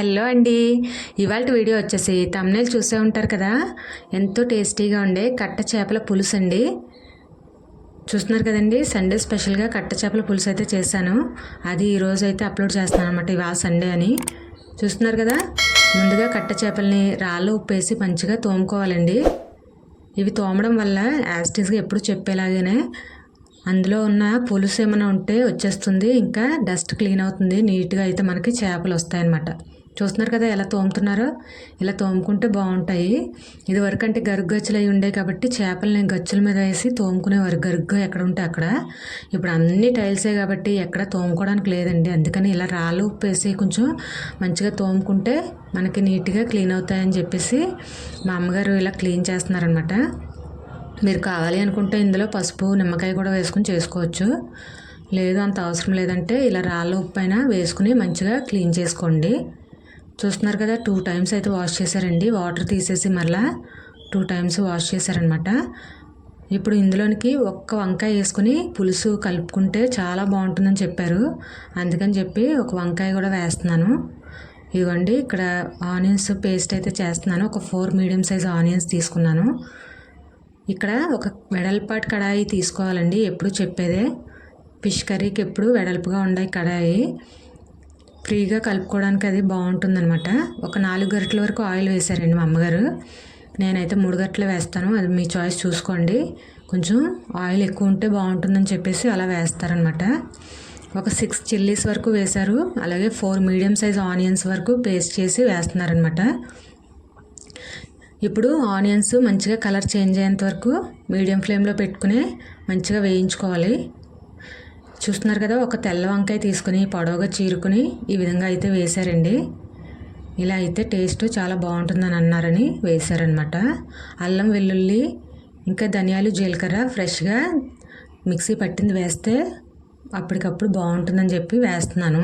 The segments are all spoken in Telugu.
హలో అండి. ఇవాళ వీడియో వచ్చేసి తమ్నేల్ చూసే ఉంటారు కదా? ఎంతో టేస్టీగా ఉండే కట్ట చేపల పులుసు అండి. చూస్తున్నారు కదండి? సండే స్పెషల్గా కట్ట చేపల పులుసు అయితే చేశాను. అది ఈరోజు అయితే అప్లోడ్ చేస్తాను అనమాట ఇవాళ సండే అని. చూస్తున్నారు కదా? ముందుగా కట్ట చేపల్ని రాళ్ళు ఉప్పేసి మంచిగా తోముకోవాలండి. ఇవి తోమడం వల్ల యాస్టీస్గా ఎప్పుడు చెప్పేలాగానే అందులో ఉన్న పులుసు ఏమైనా ఉంటే వచ్చేస్తుంది. ఇంకా డస్ట్ క్లీన్ అవుతుంది. నీట్గా అయితే మనకి చేపలు వస్తాయన్నమాట. చూస్తున్నారు కదా ఎలా తోముతున్నారో? ఇలా తోముకుంటే బాగుంటాయి. ఇది వరకు అంటే గరుగ్గచ్చులు అయి ఉండే కాబట్టి చేపలు నేను గచ్చుల మీద వేసి తోముకునేవారు గరుగ్గా ఎక్కడ ఉంటే అక్కడ. ఇప్పుడు అన్ని టైల్సే కాబట్టి ఎక్కడ తోముకోవడానికి లేదండి. అందుకని ఇలా రాళ్ళు ఉప్పు వేసి కొంచెం మంచిగా తోముకుంటే మనకి నీట్గా క్లీన్ అవుతాయని చెప్పేసి మా అమ్మగారు ఇలా క్లీన్ చేస్తున్నారనమాట మీరు కావాలి అనుకుంటే ఇందులో పసుపు నిమ్మకాయ కూడా వేసుకుని చేసుకోవచ్చు. లేదు అంత అవసరం లేదంటే ఇలా రాళ్ళ ఉప్పు అయినా వేసుకుని మంచిగా క్లీన్ చేసుకోండి. చూస్తున్నారు కదా టూ టైమ్స్ అయితే వాష్ చేశారండి. వాటర్ తీసేసి మరలా టూ టైమ్స్ వాష్ చేశారనమాట ఇప్పుడు ఇందులోనికి ఒక్క వంకాయ వేసుకుని పులుసు కలుపుకుంటే చాలా బాగుంటుందని చెప్పారు. అందుకని చెప్పి ఒక వంకాయ కూడా వేస్తున్నాను. ఇవ్వండి ఇక్కడ ఆనియన్స్ పేస్ట్ అయితే చేస్తున్నాను. ఒక ఫోర్ మీడియం సైజ్ ఆనియన్స్ తీసుకున్నాను. ఇక్కడ ఒక వెడల్పాటి కడాయి తీసుకోవాలండి ఎప్పుడు చెప్పేదే. ఫిష్ కర్రీకి ఎప్పుడు వెడల్పుగా ఉండే కడాయి. ఫ్రీగా కలుపుకోవడానికి అది బాగుంటుందన్నమాట. ఒక నాలుగు గంటల వరకు ఆయిల్ వేశారండి మా అమ్మగారు. నేనైతే మూడు గంటలు వేస్తాను. అది మీ చాయిస్ చూసుకోండి. కొంచెం ఆయిల్ ఎక్కువ ఉంటే బాగుంటుందని చెప్పేసి అలా వేస్తారనమాట ఒక సిక్స్ చిల్లీస్ వరకు వేశారు. అలాగే ఫోర్ మీడియం సైజ్ ఆనియన్స్ వరకు పేస్ట్ చేసి వేస్తున్నారనమాట ఇప్పుడు ఆనియన్స్ మంచిగా కలర్ చేంజ్ అయ్యేంత వరకు మీడియం ఫ్లేమ్లో పెట్టుకుని మంచిగా వేయించుకోవాలి. చూస్తున్నారు కదా ఒక తెల్ల వంకాయ తీసుకుని పొడవుగా చీరుకుని ఈ విధంగా అయితే వేశారండి. ఇలా అయితే టేస్ట్ చాలా బాగుంటుందని అన్నారని వేశారనమాట అల్లం వెల్లుల్లి ఇంకా ధనియాలు జీలకర్ర ఫ్రెష్గా మిక్సీ పట్టింది వేస్తే అప్పటికప్పుడు బాగుంటుందని చెప్పి వేస్తున్నాను.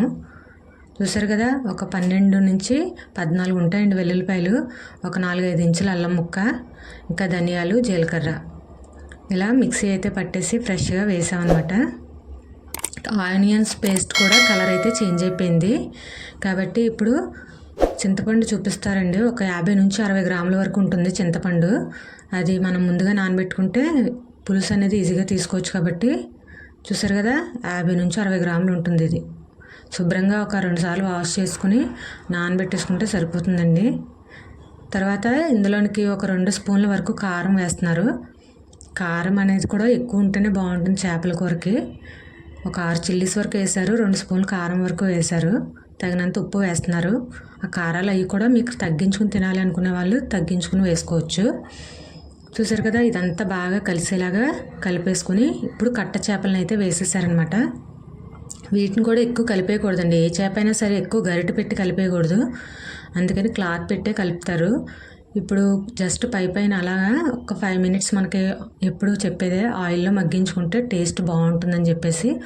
చూసారు కదా ఒక పన్నెండు నుంచి పద్నాలుగు ఉంటాయండి వెల్లుల్లిపాయలు. ఒక నాలుగైదు ఇంచుల అల్లం ముక్క ఇంకా ధనియాలు జీలకర్ర. ఇలా మిక్సీ అయితే పట్టేసి ఫ్రెష్గా వేసామన్నమాట. ఆనియన్స్ పేస్ట్ కూడా కలర్ అయితే చేంజ్ అయిపోయింది. కాబట్టి ఇప్పుడు చింతపండు చూపిస్తారండి. ఒక యాభై నుంచి అరవై గ్రాముల వరకు ఉంటుంది చింతపండు. అది మనం ముందుగా నానబెట్టుకుంటే పులుసు అనేది ఈజీగా తీసుకోవచ్చు కాబట్టి. చూసారు కదా? యాభై నుంచి అరవై గ్రాములు ఉంటుంది ఇది. శుభ్రంగా ఒక రెండు సార్లు వాష్ చేసుకుని నానబెట్టేసుకుంటే సరిపోతుందండి. తర్వాత ఇందులోనికి ఒక రెండు స్పూన్ల వరకు కారం వేస్తున్నారు. కారం అనేది కూడా ఎక్కువ ఉంటేనే బాగుంటుంది చేపల కూరకి. ఒక ఆరు చిల్లీస్ వరకు వేశారు రెండు స్పూన్లు కారం వరకు వేశారు. తగినంత ఉప్పు వేస్తున్నారు. ఆ కారాలు అవి కూడా మీకు తగ్గించుకుని తినాలి అనుకునే వాళ్ళు తగ్గించుకుని వేసుకోవచ్చు. చూసారు కదా ఇదంతా బాగా కలిసేలాగా కలిపేసుకుని ఇప్పుడు కట్ట చేపలను అయితే వేసేసారనమాట వీటిని కూడా ఎక్కువ కలిపేయకూడదండి. ఏ చేప అయినా సరే ఎక్కువ గరిట పెట్టి కలిపేయకూడదు. అందుకని క్లాత్ పెట్టే కలుపుతారు. ఇప్పుడు జస్ట్ పై పైన అలాగా ఒక ఫైవ్ మినిట్స్ మనకి ఎప్పుడు చెప్పేదే ఆయిల్లో మగ్గించుకుంటే టేస్ట్ బాగుంటుందని చెప్పేసి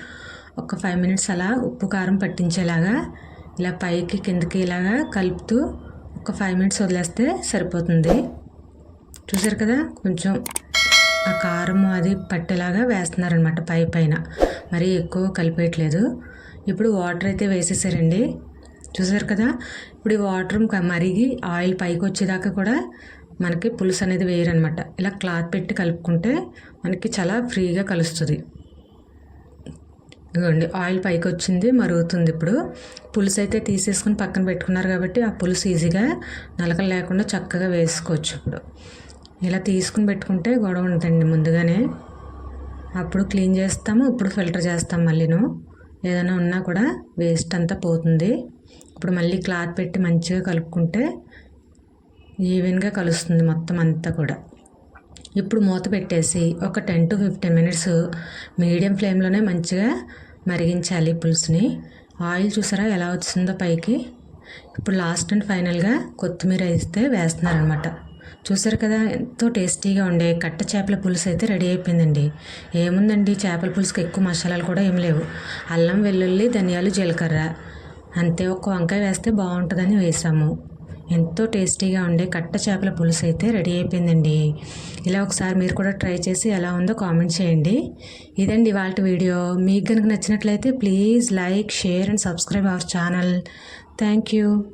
ఒక ఫైవ్ మినిట్స్ అలా ఉప్పు కారం పట్టించేలాగా ఇలా పైకి కిందకి ఇలాగా కలుపుతూ ఒక ఫైవ్ మినిట్స్ వదిలేస్తే సరిపోతుంది. చూసారు కదా? కొంచెం ఆ కారం అది పట్టేలాగా వేస్తున్నారనమాట పై పైన. మరీ ఎక్కువ కలిపేయట్లేదు. ఇప్పుడు వాటర్ అయితే వేసేసారండి. చూసారు కదా? ఇప్పుడు ఈ వాటర్ మరిగి ఆయిల్ పైకి వచ్చేదాకా కూడా మనకి పులుసు అనేది వేయరనమాట ఇలా క్లాత్ పెట్టి కలుపుకుంటే మనకి చాలా ఫ్రీగా కలుస్తుంది. ఇదిగోండి ఆయిల్ పైకి వచ్చింది మరుగుతుంది ఇప్పుడు. పులుసు అయితే తీసేసుకుని పక్కన పెట్టుకున్నారు కాబట్టి ఆ పులుసు ఈజీగా నలకలు లేకుండా చక్కగా వేసుకోవచ్చు ఇప్పుడు. ఇలా తీసుకుని పెట్టుకుంటే గొడవ ఉంటుందండి ముందుగానే. అప్పుడు క్లీన్ చేస్తాము ఇప్పుడు ఫిల్టర్ చేస్తాం మళ్ళీను. ఏదైనా ఉన్నా కూడా వేస్ట్ అంతా పోతుంది. ఇప్పుడు మళ్ళీ క్లాత్ పెట్టి మంచిగా కలుపుకుంటే ఈవెన్గా కలుస్తుంది మొత్తం అంతా కూడా. ఇప్పుడు మూత పెట్టేసి ఒక ten to fifteen minutes medium ఫ్లేమ్లోనే మంచిగా మరిగించాలి పులుసుని. ఆయిల్ చూసారా ఎలా వచ్చిందో పైకి? ఇప్పుడు లాస్ట్ అండ్ ఫైనల్గా కొత్తిమీర వేస్తే వేస్తున్నారనమాట చూసారు కదా ఎంతో టేస్టీగా ఉండే కట్ట చేపల పులుసు అయితే రెడీ అయిపోయిందండి. ఏముందండి చేపల పులుసుకి ఎక్కువ మసాలాలు కూడా ఏం లేవు. అల్లం వెల్లుల్లి ధనియాలు జీలకర్ర. అంతే ఒక్క వంకాయ వేస్తే బాగుంటుందని వేసాము ఎంతో టేస్టీగా ఉండే కట్ట చేపల పులుసు అయితే రెడీ అయిపోయిందండి. ఇలా ఒకసారి మీరు కూడా ట్రై చేసి ఎలా ఉందో కామెంట్ చేయండి. ఇదండి వాళ్ళ వీడియో. మీకు కనుక నచ్చినట్లయితే please like share and subscribe our channel. Thank you.